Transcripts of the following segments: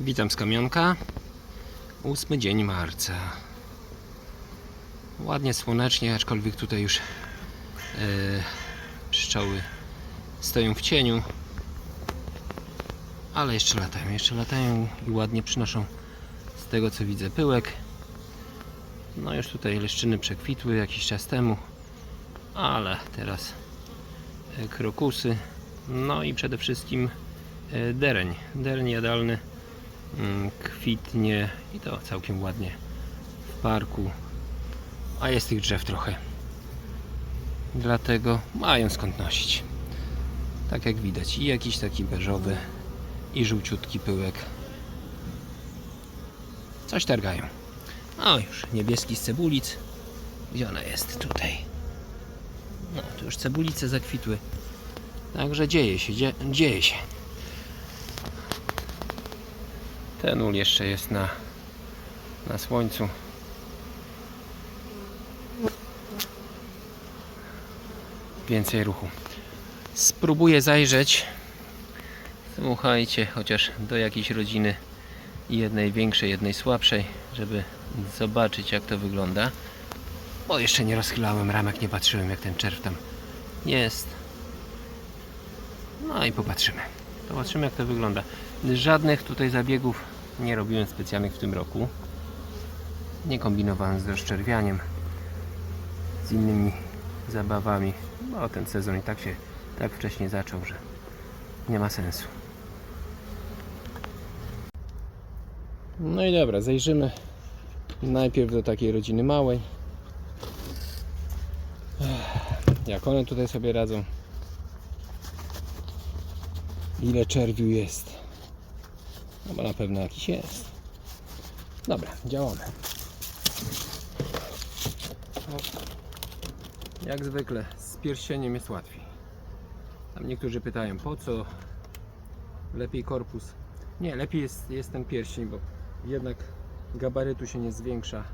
Witam z kamionka. Ósmy dzień marca. Ładnie słonecznie, aczkolwiek tutaj już e, pszczoły stoją w cieniu. Ale jeszcze latają, jeszcze latają i ładnie przynoszą z tego co widzę pyłek. No już tutaj leszczyny przekwitły jakiś czas temu, ale teraz e, krokusy. No i przede wszystkim e, dereń. Dereń jadalny kwitnie i to całkiem ładnie w parku. A jest tych drzew trochę. Dlatego mają skąd nosić. Tak jak widać. I jakiś taki beżowy i żółciutki pyłek. Coś targają. O już niebieski z cebulic. Gdzie ona jest? Tutaj. No, tu już cebulice zakwitły. Także dzieje się, dzie dzieje się. Ten ul jeszcze jest na, na słońcu. Więcej ruchu. Spróbuję zajrzeć. Słuchajcie, chociaż do jakiejś rodziny jednej większej, jednej słabszej, żeby zobaczyć jak to wygląda. Bo jeszcze nie rozchylałem ramek, nie patrzyłem jak ten czerw tam jest. No i popatrzymy. Zobaczymy jak to wygląda. Żadnych tutaj zabiegów nie robiłem specjalnych w tym roku. Nie kombinowałem z rozczerwianiem, z innymi zabawami, bo ten sezon i tak się tak wcześnie zaczął, że nie ma sensu. No i dobra, zajrzymy najpierw do takiej rodziny małej. Jak one tutaj sobie radzą. Ile czerwiu jest. No bo na pewno jakiś jest. Dobra, działamy. No, jak zwykle z pierścieniem jest łatwiej. Tam niektórzy pytają po co lepiej korpus. Nie, lepiej jest, jest ten pierścień, bo jednak gabarytu się nie zwiększa,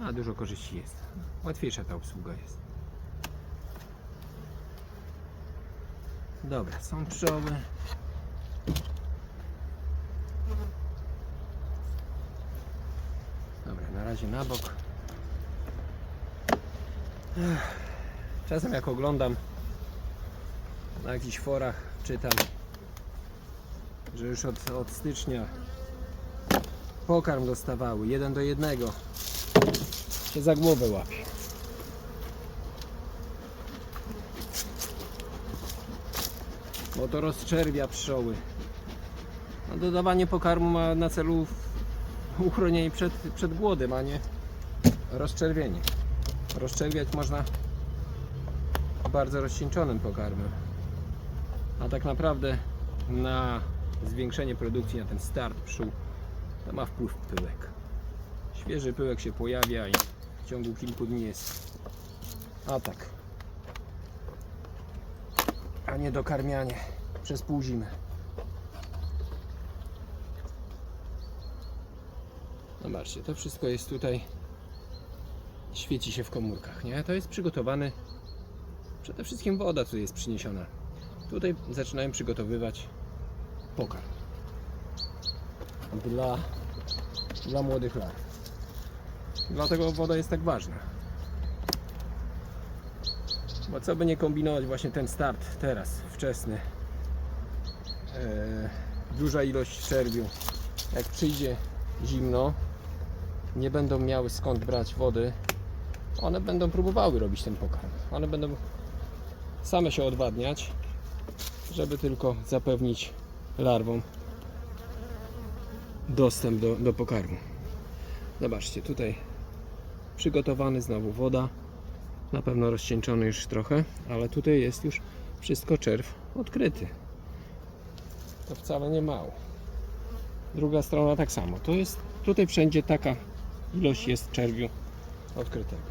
a dużo korzyści jest. Łatwiejsza ta obsługa jest. Dobra, są pszczoły. Dobra, na na bok. Czasem jak oglądam na jakichś forach, czytam, że już od, od stycznia pokarm dostawały, jeden do jednego. Się za głowę łapie. Bo to rozczerwia pszczoły. No, dodawanie pokarmu ma na celu uchronienie przed, przed głodem, a nie rozczerwienie. Rozczerwiać można bardzo rozcieńczonym pokarmem. A tak naprawdę na zwiększenie produkcji, na ten start pszczół, to ma wpływ pyłek. Świeży pyłek się pojawia i w ciągu kilku dni jest atak. A nie dokarmianie przez pół zimy. Zobaczcie, to wszystko jest tutaj świeci się w komórkach, nie? To jest przygotowany przede wszystkim woda tu jest przyniesiona. Tutaj zaczynają przygotowywać pokarm dla, dla młodych larw. Dlatego woda jest tak ważna. Bo co by nie kombinować, właśnie ten start teraz, wczesny, e, duża ilość czerwiu. Jak przyjdzie zimno, nie będą miały skąd brać wody, one będą próbowały robić ten pokarm. One będą same się odwadniać, żeby tylko zapewnić larwom dostęp do, do pokarmu. Zobaczcie, tutaj przygotowany znowu woda, na pewno rozcieńczony już trochę, ale tutaj jest już wszystko czerw odkryty. To wcale nie mało. Druga strona tak samo. To jest tutaj wszędzie taka ilość jest czerwiu odkrytego.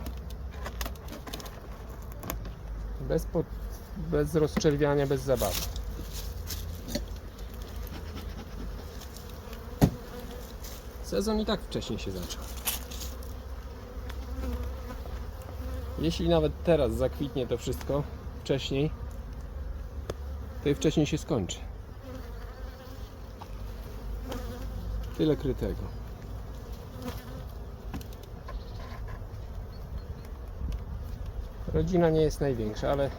Bez, pod, bez rozczerwiania, bez zabawy. Sezon i tak wcześniej się zaczął. Jeśli nawet teraz zakwitnie to wszystko wcześniej, to i wcześniej się skończy. Tyle krytego. Rodzina nie jest największa, ale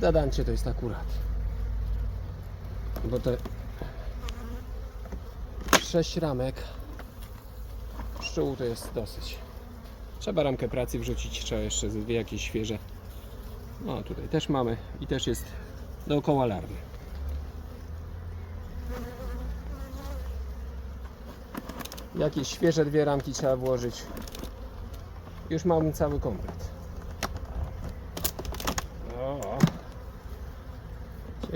zadancie to jest akurat. Bo te sześć ramek pszczół to jest dosyć. Trzeba ramkę pracy wrzucić, trzeba jeszcze ze dwie jakieś świeże. No tutaj też mamy i też jest dookoła larwy. Jakieś świeże dwie ramki trzeba włożyć. Już mam cały komplet.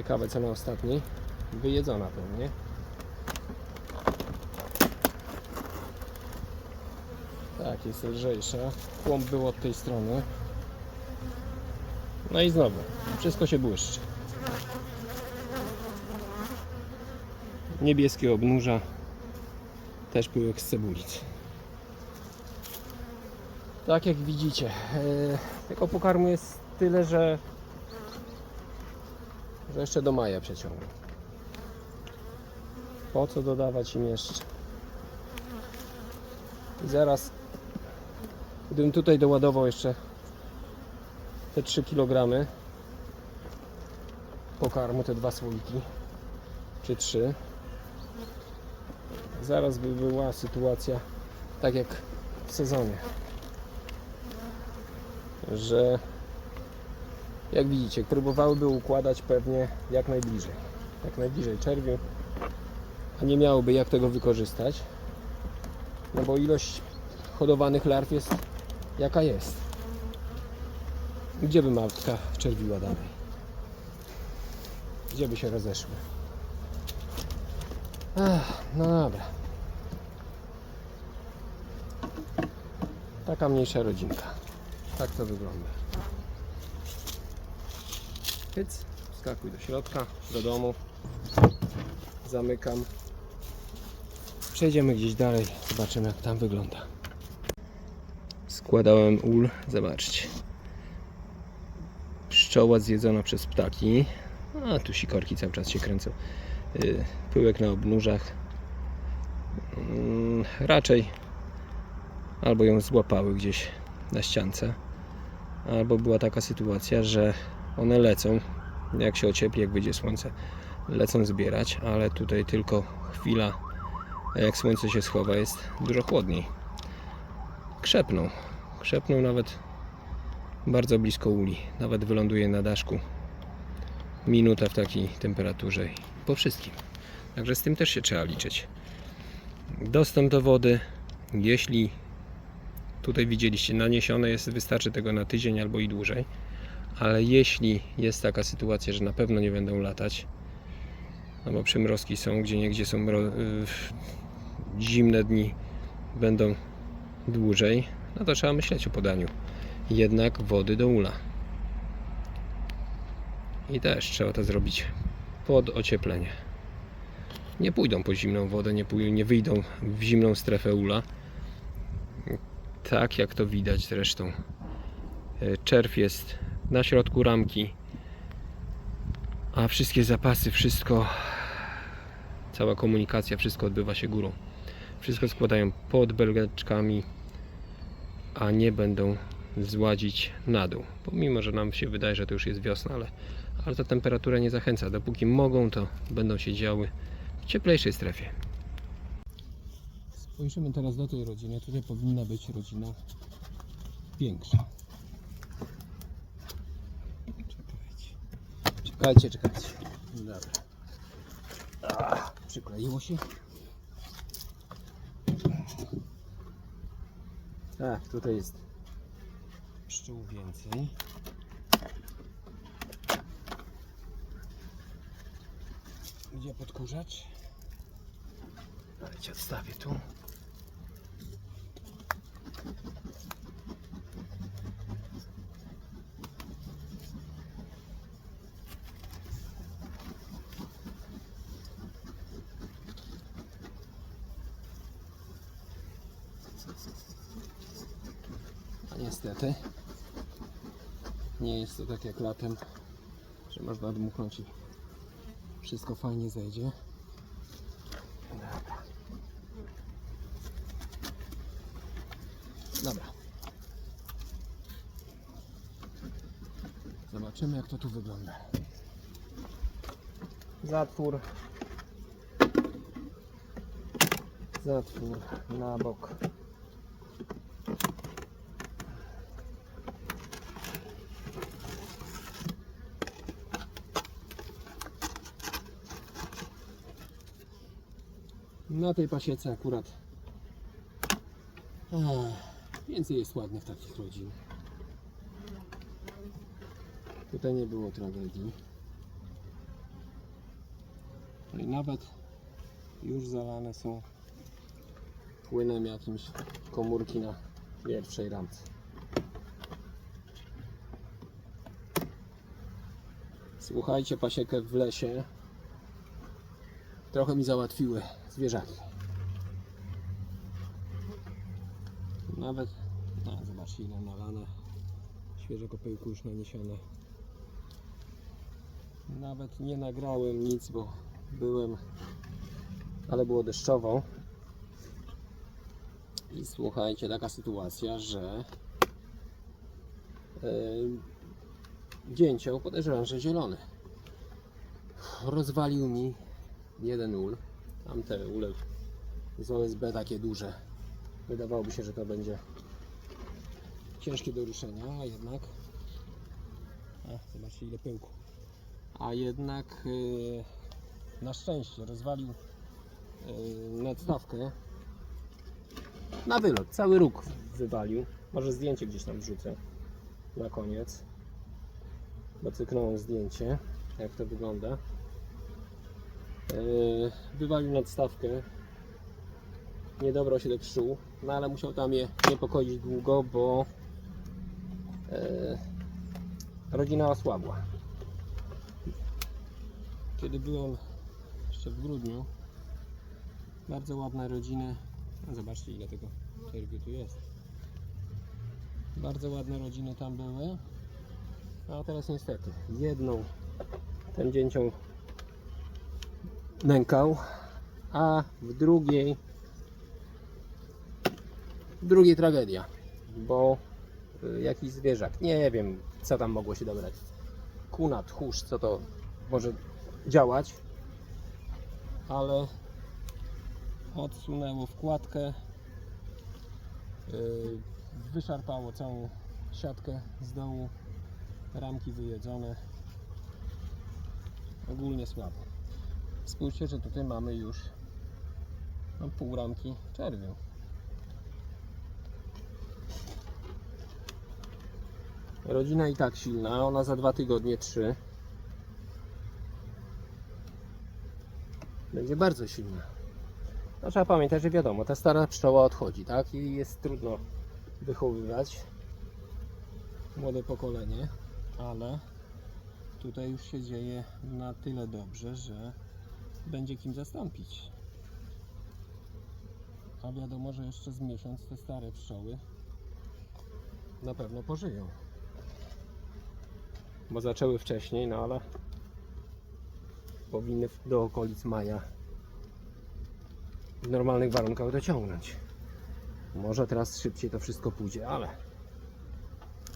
Ciekawe co na ostatni. Wyjedzona pewnie. Tak, jest lżejsza. Kłąb był od tej strony. No i znowu, wszystko się błyszczy. Niebieskie obnóża. Też pyłek z cebulic. Tak jak widzicie, e, tego pokarmu jest tyle, że, że jeszcze do maja przeciągną. Po co dodawać im jeszcze? I zaraz, gdybym tutaj doładował jeszcze te 3 kg pokarmu, te dwa słoiki, czy 3, zaraz by była sytuacja tak jak w sezonie, że jak widzicie, próbowałyby układać pewnie jak najbliżej, jak najbliżej czerwiu, a nie miałoby jak tego wykorzystać, no bo ilość hodowanych larw jest jaka jest. Gdzie by matka czerwiła dalej? Gdzie by się rozeszły? Ach, no dobra. Taka mniejsza rodzinka. Tak to wygląda. Hyc, wskakuj do środka, do domu. Zamykam. Przejdziemy gdzieś dalej, zobaczymy jak tam wygląda. Składałem ul, zobaczcie. Pszczoła zjedzona przez ptaki. A tu sikorki cały czas się kręcą. Y, Pyłek na obnóżach. Mm, Raczej albo ją złapały gdzieś na ściance, albo była taka sytuacja, że one lecą, jak się ociepli, jak wyjdzie słońce, lecą zbierać, ale tutaj tylko chwila, jak słońce się schowa, jest dużo chłodniej. Krzepną, krzepną nawet bardzo blisko uli, nawet wyląduje na daszku. Minuta w takiej temperaturze po wszystkim. Także z tym też się trzeba liczyć. Dostęp do wody, jeśli tutaj widzieliście, naniesione jest, wystarczy tego na tydzień albo i dłużej. Ale jeśli jest taka sytuacja, że na pewno nie będą latać, no bo przymrozki są, gdzie niegdzie są mro- y, zimne dni, będą dłużej, no to trzeba myśleć o podaniu jednak wody do ula. I też trzeba to zrobić pod ocieplenie. Nie pójdą po zimną wodę, nie, pój- nie wyjdą w zimną strefę ula. Tak jak to widać zresztą. E, Czerw jest na środku ramki, a wszystkie zapasy, wszystko, cała komunikacja, wszystko odbywa się górą. Wszystko składają pod belgeczkami, a nie będą zładzić na dół. Pomimo, że nam się wydaje, że to już jest wiosna, ale, ale ta temperatura nie zachęca. Dopóki mogą, to będą się działy w cieplejszej strefie. Spojrzymy teraz do tej rodziny. Tutaj powinna być rodzina większa. Czekajcie. Czekajcie. Dobra. Ach, przykleiło się. Tak, tutaj jest pszczół więcej. Gdzie podkurzacz? Ale cię odstawię tu. jest to tak jak latem, że można dmuchnąć i wszystko fajnie zejdzie. Dobra. Zobaczymy jak to tu wygląda. Zatwór. Zatwór na bok. Na tej pasiece akurat Ech, więcej jest ładnych takich rodzin. Tutaj nie było tragedii. No i nawet już zalane są płynem jakimś komórki na pierwszej ramce. Słuchajcie, pasiekę w lesie trochę mi załatwiły zwierzaki. Nawet, no zobaczcie ile nalane, świeżego pyłku już naniesione. Nawet nie nagrałem nic, bo byłem, ale było deszczowo. I słuchajcie, taka sytuacja, że yy, dzięcioł, podejrzewam, że zielony, rozwalił mi jeden ul. Tamte ule z OSB takie duże. Wydawałoby się, że to będzie ciężkie do ruszenia, a jednak a, zobaczcie ile pyłku. A jednak yy, na szczęście rozwalił yy, nadstawkę na wylot. Cały róg wywalił. Może zdjęcie gdzieś tam wrzucę na koniec. Bo cyknąłem zdjęcie, jak to wygląda. Yy, wywalił nadstawkę. Nie dobrał się do pszczół, no ale musiał tam je niepokoić długo, bo yy, rodzina osłabła. Kiedy byłem jeszcze w grudniu, bardzo ładne rodziny. No zobaczcie ile tego czerwiu tu jest. Bardzo ładne rodziny tam były. A teraz niestety jedną ten dzięcioł nękał, a w drugiej w drugiej tragedia, bo y, jakiś zwierzak, nie wiem co tam mogło się dobrać, kuna, tchórz, co to może działać, ale odsunęło wkładkę, yy, wyszarpało całą siatkę z dołu, ramki wyjedzone, ogólnie słabo. Spójrzcie, że tutaj mamy już no, pół ramki czerwiu. Rodzina i tak silna, ona za dwa tygodnie, trzy będzie bardzo silna. No, trzeba pamiętać, że wiadomo, ta stara pszczoła odchodzi, tak? I jest trudno wychowywać młode pokolenie, ale tutaj już się dzieje na tyle dobrze, że będzie kim zastąpić. A wiadomo, że jeszcze z miesiąc te stare pszczoły na pewno pożyją. Bo zaczęły wcześniej, no ale powinny do okolic maja w normalnych warunkach dociągnąć. Może teraz szybciej to wszystko pójdzie, ale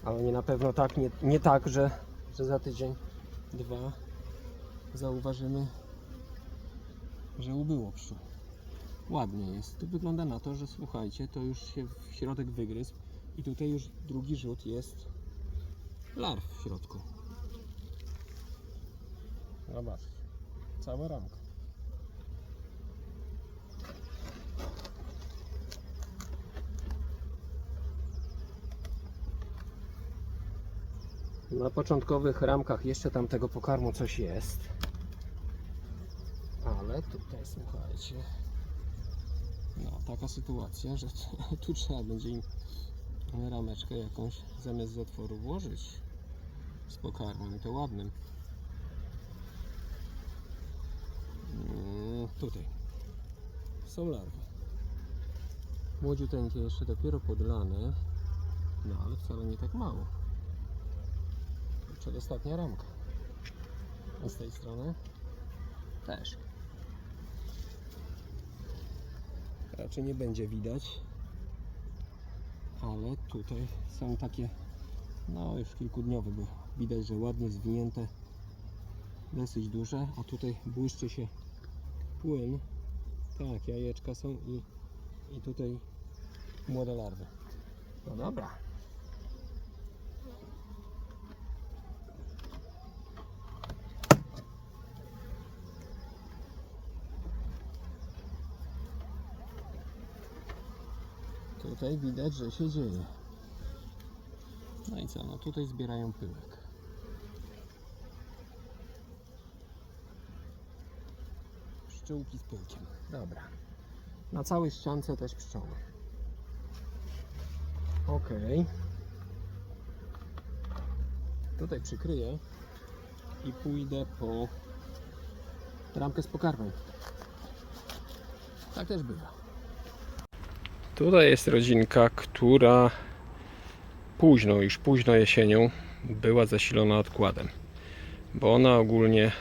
ale nie na pewno tak, nie, nie tak, że, że za tydzień, dwa zauważymy, że ubyło pszczół. Ładnie jest. To wygląda na to, że słuchajcie, to już się w środek wygryzł i tutaj już drugi rzut jest larw w środku. Zobaczcie. Cała ramka. Na początkowych ramkach jeszcze tam tego pokarmu coś jest. Ale tutaj słuchajcie. No, taka sytuacja, że tu trzeba będzie im rameczkę jakąś zamiast zatworu włożyć z pokarmem, i to ładnym. Mm, Tutaj są larwy. Młodziuteńkie jeszcze dopiero podlane, no ale wcale nie tak mało. Przedostatnia ramka. A z tej strony też. Raczej nie będzie widać, ale tutaj są takie, no już kilkudniowe, bo widać, że ładnie zwinięte, dosyć duże, a tutaj błyszczy się płyn. Tak, jajeczka są i, i tutaj młode larwy. No dobra. Tutaj widać, że się dzieje. No i co? No tutaj zbierają pyłek. Pszczółki z pyłkiem. Dobra. Na całej ściance też pszczoły. Ok. Tutaj przykryję i pójdę po ramkę z pokarmem. Tak też bywa. Tutaj jest rodzinka, która późno, już późno jesienią była zasilona odkładem, bo ona ogólnie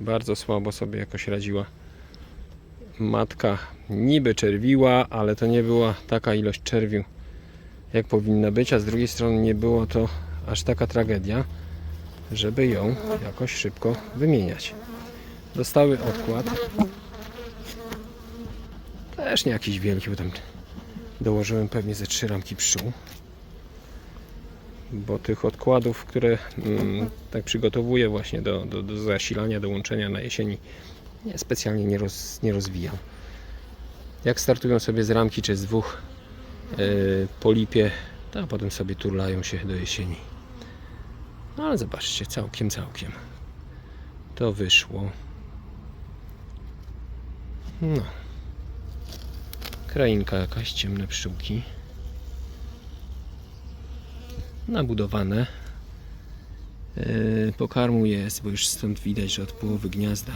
bardzo słabo sobie jakoś radziła. Matka niby czerwiła, ale to nie była taka ilość czerwiu, jak powinna być, a z drugiej strony nie było to aż taka tragedia, żeby ją jakoś szybko wymieniać. Dostały odkład. Też nie jakiś wielki, bo tam dołożyłem pewnie ze trzy ramki pszczół. Bo tych odkładów, które mm, tak przygotowuję właśnie do, do, do zasilania, do łączenia na jesieni, nie specjalnie nie, roz, nie rozwijam. Jak startują sobie z ramki czy z dwóch yy, po lipie, to a potem sobie turlają się do jesieni. No ale zobaczcie, całkiem, całkiem to wyszło. No. Krainka jakaś, ciemne pszczółki. Nabudowane. Yy, pokarmu jest, bo już stąd widać, że od połowy gniazda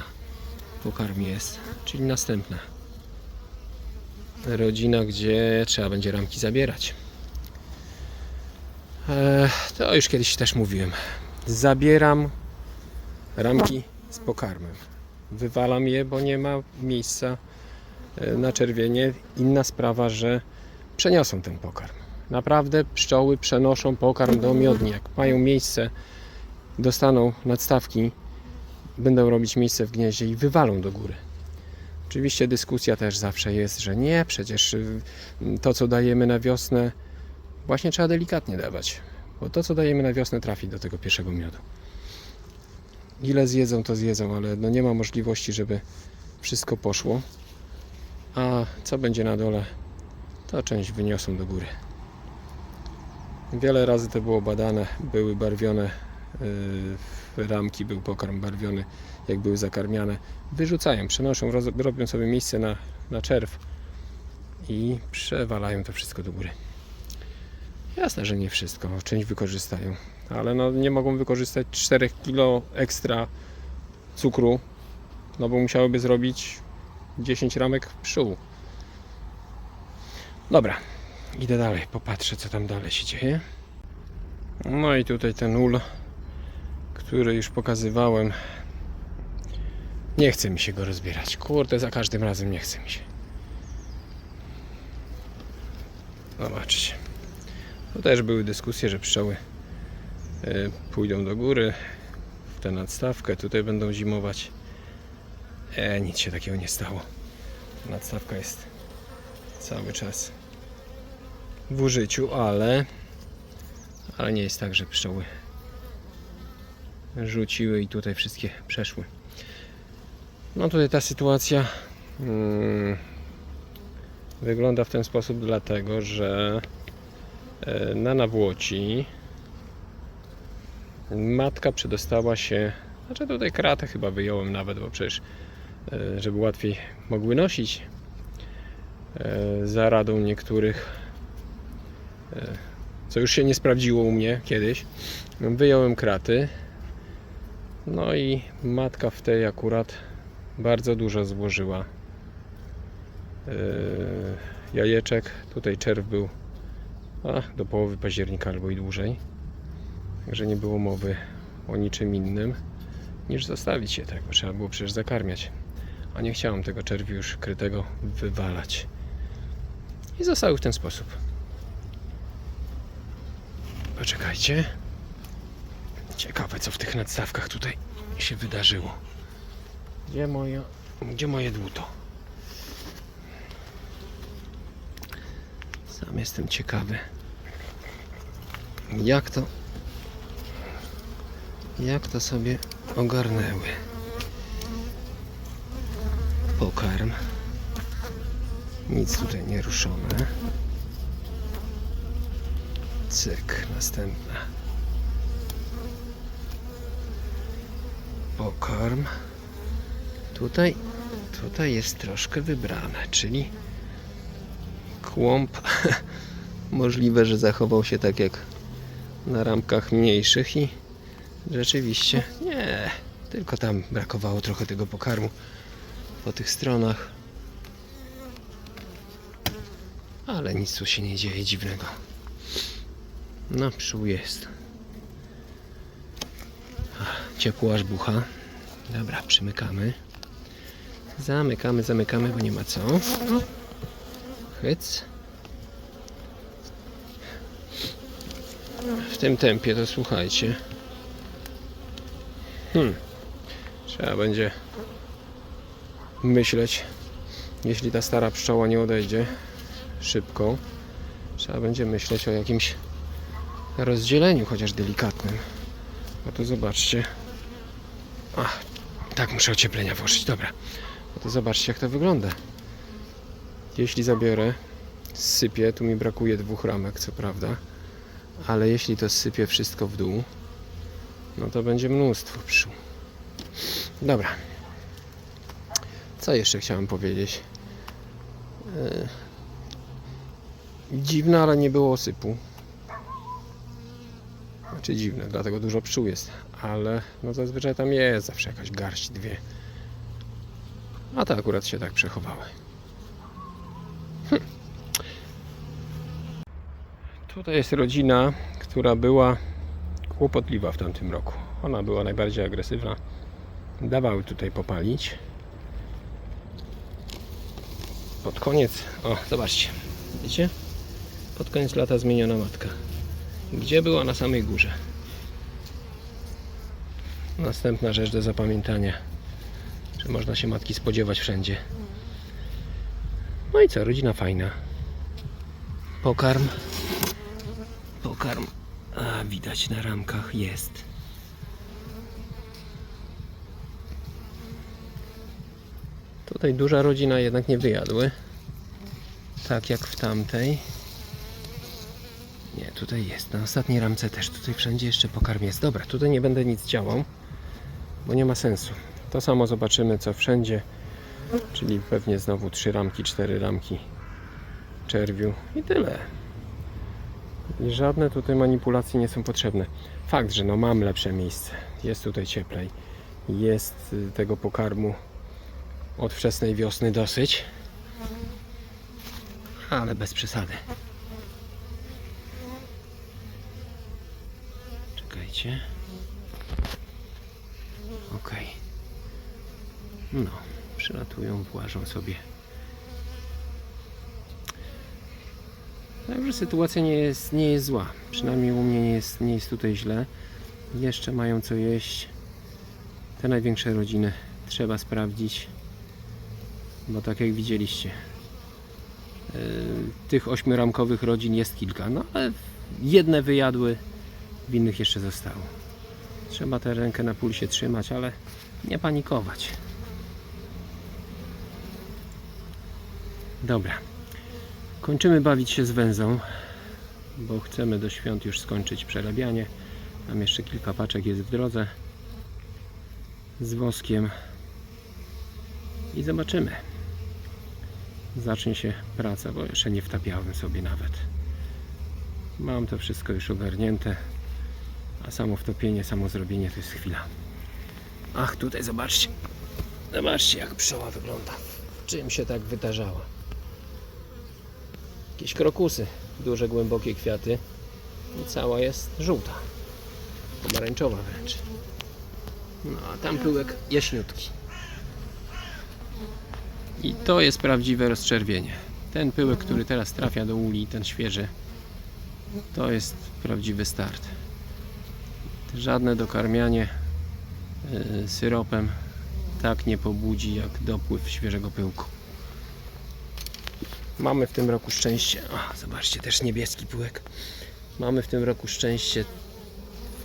pokarm jest. Czyli następna rodzina, gdzie trzeba będzie ramki zabierać. E, to już kiedyś też mówiłem. Zabieram ramki z pokarmem. Wywalam je, bo nie ma miejsca na czerwienie. Inna sprawa, że przeniosą ten pokarm. Naprawdę pszczoły przenoszą pokarm do miodni. Jak mają miejsce, dostaną nadstawki, będą robić miejsce w gnieździe i wywalą do góry. Oczywiście dyskusja też zawsze jest, że nie, przecież y, to co dajemy na wiosnę właśnie trzeba delikatnie dawać, bo to co dajemy na wiosnę trafi do tego pierwszego miodu. Ile zjedzą, to zjedzą, ale no nie ma możliwości, żeby wszystko poszło. A co będzie na dole, to część wyniosą do góry. Wiele razy to było badane, były barwione yy, ramki, był pokarm barwiony, jak były zakarmiane. Wyrzucają, przenoszą, roz, robią sobie miejsce na, na czerw i przewalają to wszystko do góry. Jasne, że nie wszystko, część wykorzystają, ale no nie mogą wykorzystać 4 kg ekstra cukru, no bo musiałyby zrobić 10 ramek pszczół. Dobra, idę dalej, popatrzę co tam dalej się dzieje. No i tutaj ten ul, który już pokazywałem. Nie chce mi się go rozbierać. Kurde, za każdym razem nie chce mi się. Zobaczcie. To też były dyskusje, że pszczoły y, pójdą do góry w tę nadstawkę. Tutaj będą zimować. E, nic się takiego nie stało. Nadstawka jest cały czas w użyciu, ale ale nie jest tak, że pszczoły rzuciły i tutaj wszystkie przeszły. No tutaj ta sytuacja mm, wygląda w ten sposób dlatego, że e, na nawłoci matka przedostała się, znaczy tutaj kratę chyba wyjąłem nawet, bo przecież żeby łatwiej mogły nosić e, za radą niektórych co już się nie sprawdziło u mnie kiedyś. Wyjąłem kraty. No i matka w tej akurat bardzo dużo złożyła jajeczek. Tutaj czerw był a, do połowy października albo i dłużej. Także nie było mowy o niczym innym niż zostawić się tak, bo trzeba było przecież zakarmiać. A nie chciałem tego czerwiu już krytego wywalać. I zostały w ten sposób. Poczekajcie. Ciekawe, co w tych nadstawkach tutaj się wydarzyło. Gdzie moje, gdzie moje dłuto? Sam jestem ciekawy. Jak to jak to sobie ogarnęły? Pokarm. Nic tutaj nie ruszone. Cyk, następna. Pokarm. Tutaj, tutaj jest troszkę wybrane, czyli kłąb możliwe, że zachował się tak jak na ramkach mniejszych i rzeczywiście nie, tylko tam brakowało trochę tego pokarmu po tych stronach. Ale nic tu się nie dzieje dziwnego. No, pszczół jest. Ciepło aż bucha. Dobra, przymykamy. Zamykamy, zamykamy, bo nie ma co. Hyc. W tym tempie to słuchajcie. Hmm. Trzeba będzie myśleć, jeśli ta stara pszczoła nie odejdzie szybko, trzeba będzie myśleć o jakimś rozdzieleniu, chociaż delikatnym. No to zobaczcie. Ach, tak, muszę ocieplenia włożyć. Dobra. No to zobaczcie, jak to wygląda. Jeśli zabiorę, sypię, tu mi brakuje dwóch ramek, co prawda, ale jeśli to sypię wszystko w dół, no to będzie mnóstwo pszczół. Dobra. Co jeszcze chciałem powiedzieć? Yy, Dziwne, ale nie było sypu. Znaczy dziwne, dlatego dużo pszczół jest, ale no zazwyczaj tam jest zawsze jakaś garść, dwie. A te akurat się tak przechowały. Hm. Tutaj jest rodzina, która była kłopotliwa w tamtym roku. Ona była najbardziej agresywna. Dawały tutaj popalić. Pod koniec, o zobaczcie, widzicie? Pod koniec lata zmieniona matka. Gdzie była na samej górze? Następna rzecz do zapamiętania, że można się matki spodziewać wszędzie. No i co, rodzina fajna. Pokarm. Pokarm. A, widać na ramkach jest. Tutaj duża rodzina jednak nie wyjadły. Tak jak w tamtej. Nie, tutaj jest. Na ostatniej ramce też. Tutaj wszędzie jeszcze pokarm jest. Dobra, tutaj nie będę nic działał, bo nie ma sensu. To samo zobaczymy co wszędzie. Czyli pewnie znowu trzy ramki, cztery ramki czerwiu i tyle. I żadne tutaj manipulacje nie są potrzebne. Fakt, że no mam lepsze miejsce. Jest tutaj cieplej. Jest y, tego pokarmu od wczesnej wiosny dosyć. Ale bez przesady. Czekajcie. Ok. No, przylatują, włażą sobie. Także sytuacja nie jest, nie jest zła. Przynajmniej u mnie nie jest, nie jest tutaj źle. Jeszcze mają co jeść. Te największe rodziny trzeba sprawdzić. Bo tak jak widzieliście, yy, tych ośmioramkowych rodzin jest kilka. No ale jedne wyjadły, w innych jeszcze zostało. Trzeba tę rękę na pulsie trzymać, ale nie panikować. Dobra. Kończymy bawić się z węzą, bo chcemy do świąt już skończyć przerabianie. Tam jeszcze kilka paczek jest w drodze z woskiem i zobaczymy. Zacznie się praca, bo jeszcze nie wtapiałem sobie nawet. Mam to wszystko już ogarnięte, a samo wtopienie, samo zrobienie to jest chwila. Ach, tutaj zobaczcie. Zobaczcie, jak pszczoła wygląda. Czym się tak wydarzała. Jakieś krokusy, duże, głębokie kwiaty i cała jest żółta. Pomarańczowa wręcz. No, a tam pyłek jaśniutki. I to jest prawdziwe rozczerwienie. Ten pyłek, który teraz trafia do uli, ten świeży, To jest prawdziwy start. Żadne dokarmianie y, syropem tak nie pobudzi jak dopływ świeżego pyłku. Mamy w tym roku szczęście. O, zobaczcie, też niebieski pyłek. Mamy w tym roku szczęście.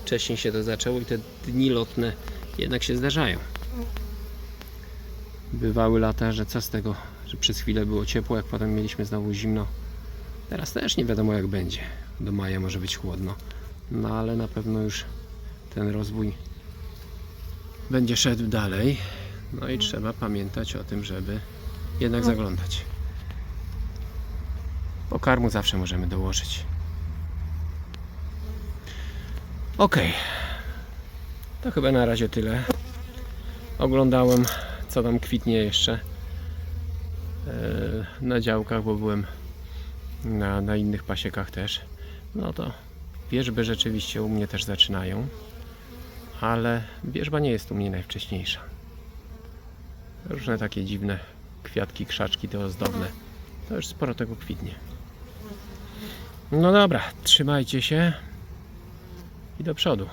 Wcześniej się to zaczęło i te dni lotne jednak się zdarzają. Bywały lata, że co z tego, że przez chwilę było ciepło, jak potem mieliśmy znowu zimno. Teraz też nie wiadomo jak będzie. Do maja może być chłodno. No ale na pewno już ten rozwój będzie szedł dalej. No i trzeba pamiętać o tym, żeby jednak zaglądać. Pokarmu zawsze możemy dołożyć. Ok. To chyba na razie tyle. Oglądałem, co tam kwitnie jeszcze e, na działkach, bo byłem na, na innych pasiekach też. No to wierzby rzeczywiście u mnie też zaczynają, ale wierzba nie jest u mnie najwcześniejsza. Różne takie dziwne kwiatki, krzaczki te ozdobne. To już sporo tego kwitnie. No dobra, trzymajcie się i do przodu.